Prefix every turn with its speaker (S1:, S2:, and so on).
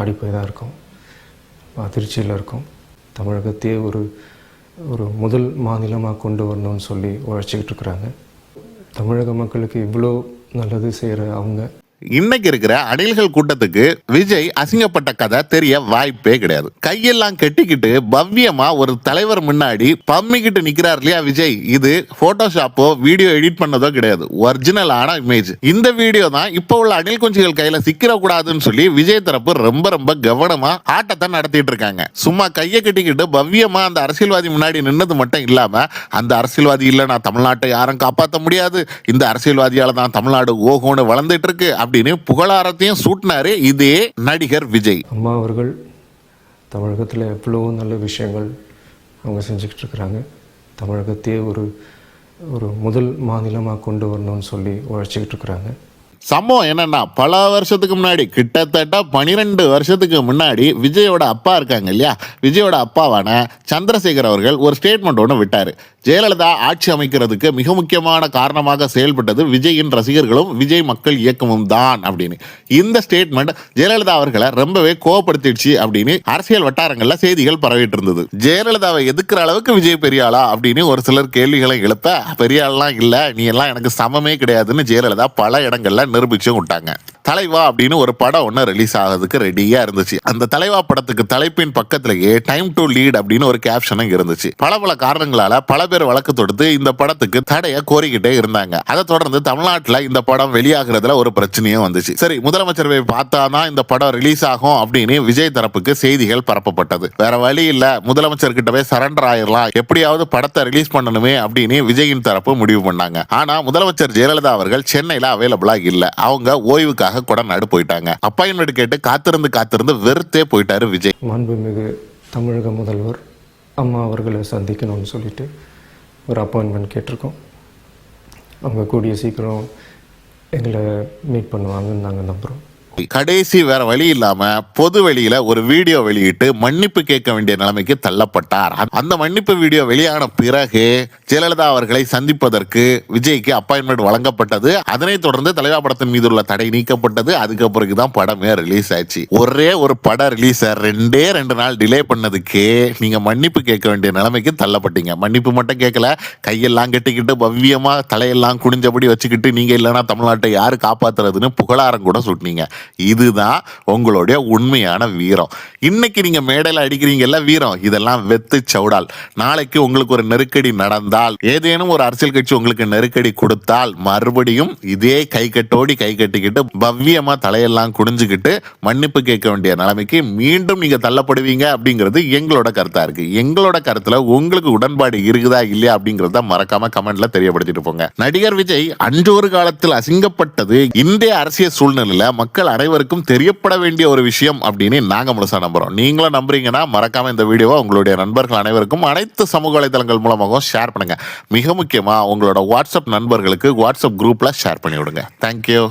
S1: ஆடி போய் தான் இருக்கும். அதிர்ச்சியில் இருக்கும். தமிழகத்தையே ஒரு ஒரு முதல் மாநிலமாக கொண்டு வரணும்னு சொல்லி உழைச்சிக்கிட்டு இருக்கிறாங்க. தமிழக மக்களுக்கு இவ்வளோ நல்லது செய்கிற அவங்க.
S2: இன்னைக்கு இருக்கிற அணில்கள் கூட்டத்துக்கு விஜய் அசிங்கப்பட்ட கதை தெரிய வாய்ப்பே கிடையாது. கையெல்லாம் கட்டிக்கிட்டு பவ்யமா ஒரு தலைவர் முன்னாடி பம்மிக்கிட்டு நிக்கிறார் இல்லையா விஜய்? இது போட்டோஷாப்போ வீடியோ எடிட் பண்ணதோ கிடையாது. ஒரிஜினலான இமேஜ் இந்த வீடியோ தான் இப்போ உள்ள அணில் குஞ்சுகள் கையில சிக்கிற கூடாதுன்னு சொல்லி விஜய் தரப்பு ரொம்ப ரொம்ப கவனமா ஆட்டத்தை நடத்திட்டு இருக்காங்க. சும்மா கையை கட்டிக்கிட்டு பவ்யமா அந்த அரசியல்வாதி முன்னாடி நின்னது மட்டும் இல்லாம அந்த அரசியல்வாதி இல்ல நான் தமிழ்நாட்டை யாரும் காப்பாற்ற முடியாது. இந்த அரசியல்வாதியால தான் தமிழ்நாடு ஓகோன்னு வளர்ந்துட்டு இருக்கு. அப்படின்னு புகழாரத்தையும் சூட்டினாரு இதே நடிகர் விஜய்.
S1: அம்மா அவர்கள் தமிழகத்தில் எவ்வளோ நல்ல விஷயங்கள் அவங்க செஞ்சுக்கிட்டு இருக்கிறாங்க. தமிழகத்தையே ஒரு ஒரு முதல் மாநிலமாக கொண்டு வரணும்னு சொல்லி உழைச்சிக்கிட்டு இருக்கிறாங்க.
S2: சம்பவம் என்னன்னா பல வருஷத்துக்கு முன்னாடி கிட்டத்தட்ட பனிரெண்டு வருஷத்துக்கு முன்னாடி விஜயோட அப்பா இருக்காங்க இல்லையா? விஜயோட அப்பாவான சந்திரசேகர் அவர்கள் ஒரு ஸ்டேட்மெண்ட் ஒன்று விட்டார். ஜெயலலிதா ஆட்சி அமைக்கிறதுக்கு மிக முக்கியமான காரணமாக செயல்பட்டது விஜயின் ரசிகர்களும் விஜய் மக்கள் இயக்கமும் தான் அப்படின்னு. இந்த ஸ்டேட்மெண்ட் ஜெயலலிதா அவர்களை ரொம்பவே கோவப்படுத்திடுச்சு அப்படின்னு அரசியல் வட்டாரங்களில் செய்திகள் பரவிட்டு இருந்தது. ஜெயலலிதாவை எதுக்குற அளவுக்கு விஜய் பெரியாளா அப்படின்னு ஒரு சிலர் கேள்விகளை எழுப்ப பெரியாளெலாம் இல்லை நீ எல்லாம் எனக்கு சமமே கிடையாதுன்னு ஜெயலலிதா பல இடங்கள்ல நிரூபிச்சும் விட்டாங்க தலைவா அப்படின்னு ஒரு படம் ஒன்று ரிலீஸ் ஆகிறதுக்கு ரெடியாக இருந்துச்சு. அந்த தலைவா படத்துக்கு தலைப்பின் பக்கத்திலேயே டைம் டு லீட் அப்படின்னு ஒரு கேப்ஷனும் இருந்துச்சு. பல பல காரணங்களால பல பேர் வழக்கு தொடுத்து இந்த படத்துக்கு தடையை கோரிக்கிட்டே இருந்தாங்க. அதை தொடர்ந்து தமிழ்நாட்டில் இந்த படம் வெளியாகிறதுல ஒரு பிரச்சனையும் வந்துச்சு. சரி முதலமைச்சர் போய் பார்த்தாதான் இந்த படம் ரிலீஸ் ஆகும் அப்படின்னு விஜய் தரப்புக்கு செய்திகள் பரப்பப்பட்டது. வேற வழி இல்ல. முதலமைச்சர் கிட்ட போய் சரண்டர் ஆயிடலாம் எப்படியாவது படத்தை ரிலீஸ் பண்ணணுமே அப்படின்னு விஜயின் தரப்பு முடிவு பண்ணாங்க. ஆனா முதலமைச்சர் ஜெயலலிதா அவர்கள் சென்னையில அவைலபிளா இல்ல. அவங்க ஓய்வுக்காக கொடநாடு போயிட்டாங்க. அப்பாயின்மெண்ட் கேட்டு காத்திருந்து காத்திருந்து வெறுத்தே போயிட்டாரு விஜய்.
S1: மாண்புமிகு தமிழக முதல்வர் அம்மா அவர்களை சந்திக்கணும்னு சொல்லிட்டு ஒரு அப்பாயின்மெண்ட் கேட்டிருக்கோம். அவங்க கூடிய சீக்கிரம் எங்களை மீட் பண்ணுவாங்கன்னு நாங்கள் நம்புகிறோம்
S2: கடைசி வேற வழி இல்லாம பொது வெளியில ஒரு வீடியோ வெளியிட்டு மன்னிப்பு கேட்க வேண்டிய நிலைமைக்கு தள்ளப்பட்டார். அந்த மன்னிப்பு வீடியோ வெளியான பிறகு ஜெயலலிதா அவர்களை சந்திப்பதற்கு விஜய்க்கு அப்பாயின்மெண்ட் வழங்கப்பட்டது. அதனைத் தொடர்ந்து தலைவா படத்தின் மீது உள்ள தடை நீக்கப்பட்டது. அதுக்கு தான் படமே ரிலீஸ் ஆச்சு ஒரே ஒரு படம் ரிலீஸ் ரெண்டே ரெண்டு நாள் டிலே பண்ணதுக்கே நீங்க மன்னிப்பு கேட்க வேண்டிய நிலைமைக்கு தள்ளப்பட்டீங்க. மன்னிப்பு மட்டும் கேட்கல. கையெல்லாம் கட்டிக்கிட்டு பவ்யமா தலையெல்லாம் குனிஞ்சபடி வச்சுக்கிட்டு நீங்க இல்லைன்னா தமிழ்நாட்டை யாரு காப்பாத்துறதுன்னு புகழாரம் கூட சுட்டினீங்க. இதுதான் உங்களுடைய உண்மையான வீரம். இன்னைக்கு நீங்க மேடையில் அடிக்கிறீங்கல்ல வீரம். இதெல்லாம் வெத்து சவுடால். நாளைக்கு உங்களுக்கு ஒரு நெருக்கடி நடந்தால் ஏதேனும் ஒரு அரசியல் கட்சி உங்களுக்கு நெருக்கடி கொடுத்தால் மறுபடியும் இதே கை கட்டோடி கை கட்டிக்கிட்டு பவ்யமா தலையெல்லாம் குனிஞ்சுக்கிட்டு மன்னிப்பு கேட்க வேண்டிய நிலைமைக்கு மீண்டும் நீங்க தள்ளப்படுவீங்க அப்படிங்கிறது எங்களோட கருத்தா இருக்கு. எங்களோட கருத்துல உங்களுக்கு உடன்பாடு இருக்குதா இல்லையா அப்படிங்கறத மறக்காம கமெண்ட்ல தெரியப்படுத்திட்டு போங்க. நடிகர் விஜய் அன்று ஒரு காலத்தில் அசிங்கப்பட்டது இந்திய அரசியல் சூழ்நிலையில மக்கள் அனைவருக்கும் தெரியப்பட வேண்டிய ஒரு விஷயம் அப்படின்னு நாங்கள் முழுசாக நம்புகிறோம் நீங்களும் நம்புறீங்கன்னா மறக்காமல் இந்த வீடியோவை உங்களுடைய நண்பர்கள் அனைவருக்கும் அனைத்து சமூக வலைதளங்கள் மூலமாகவும் ஷேர் பண்ணுங்கள் மிக முக்கியமாக உங்களோட வாட்ஸ்அப் நண்பர்களுக்கு வாட்ஸ்அப் குரூப்பில் ஷேர் பண்ணிவிடுங்க. தேங்க்யூ